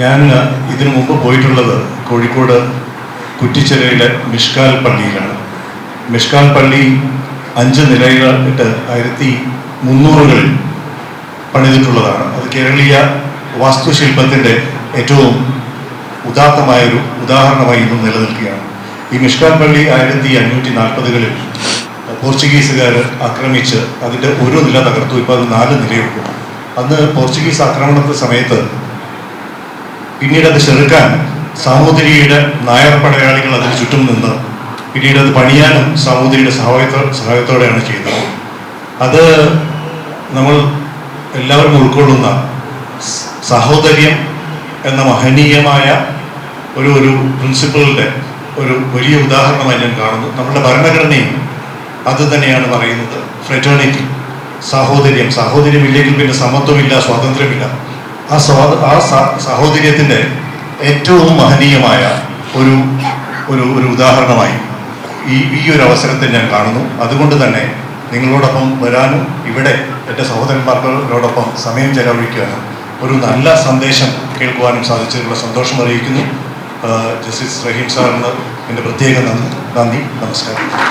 ഞാൻ ഇതിനു മുമ്പ് പോയിട്ടുള്ളത് കോഴിക്കോട് കുറ്റിച്ചിറയിലെ മിഷ്കാൽ പള്ളിയിലാണ്. മിഷ്കാൽ പള്ളി അഞ്ച് നിലയിലിട്ട് ആയിരത്തി മുന്നൂറുകളിൽ പണിതിട്ടുള്ളതാണ്. അത് കേരളീയ വാസ്തുശില്പത്തിന്റെ ഏറ്റവും ഉദാത്തമായൊരു ഉദാഹരണമായി ഇന്നും നിലനിൽക്കുകയാണ്. ഈ മിഷ്കാൽ പള്ളി ആയിരത്തി അഞ്ഞൂറ്റി നാൽപ്പതുകളിൽ പോർച്ചുഗീസുകാർ ആക്രമിച്ച് അതിന്റെ ഒരു നില തകർത്തു. ഇപ്പോൾ അത് നാല് നിലയുണ്ട്. അന്ന് പോർച്ചുഗീസ് ആക്രമണത്തെ സമയത്ത് പിന്നീട് അത് ചെറുക്കാൻ സാമൂതിരിയുടെ നായർ പടയാളികൾ അതിന് ചുറ്റും നിന്ന് പിന്നീട് അത് പണിയാനും സാമൂതിരിയുടെ സഹായത്തോ സഹായത്തോടെയാണ് ചെയ്തത് അത് നമ്മൾ എല്ലാവരും ഉൾക്കൊള്ളുന്ന സഹോദര്യം എന്ന മഹനീയമായ ഒരു ഒരു പ്രിൻസിപ്പിളിന്റെ ഒരു വലിയ ഉദാഹരണമായി ഞാൻ കാണുന്നു. നമ്മുടെ ഭരണഘടനയും അത് തന്നെയാണ് പറയുന്നത്. ഫ്രെറ്റേണിറ്റി സാഹോദര്യം. സാഹോദര്യം ഇല്ലെങ്കിൽ പിന്നെ സമത്വമില്ല സ്വാതന്ത്ര്യമില്ല. ആ സഹോ ആ സാഹോദര്യത്തിന്റെ ഏറ്റവും മഹനീയമായ ഒരു ഒരു ഒരു ഉദാഹരണമായി ഈ ഈ ഒരു അവസരത്തെ ഞാൻ കാണുന്നു. അതുകൊണ്ട് തന്നെ നിങ്ങളോടൊപ്പം വരാനും ഇവിടെ എന്റെ സഹോദരന്മാർക്കോടൊപ്പം സമയം ചെലവഴിക്കുവാനും ഒരു നല്ല സന്ദേശം കേൾക്കുവാനും സാധിച്ചതിനുള്ള സന്തോഷം അറിയിക്കുന്നു. ജസ്റ്റിസ് റഹീം സാറിന് എന്റെ പ്രത്യേക നന്ദി നമസ്കാരം.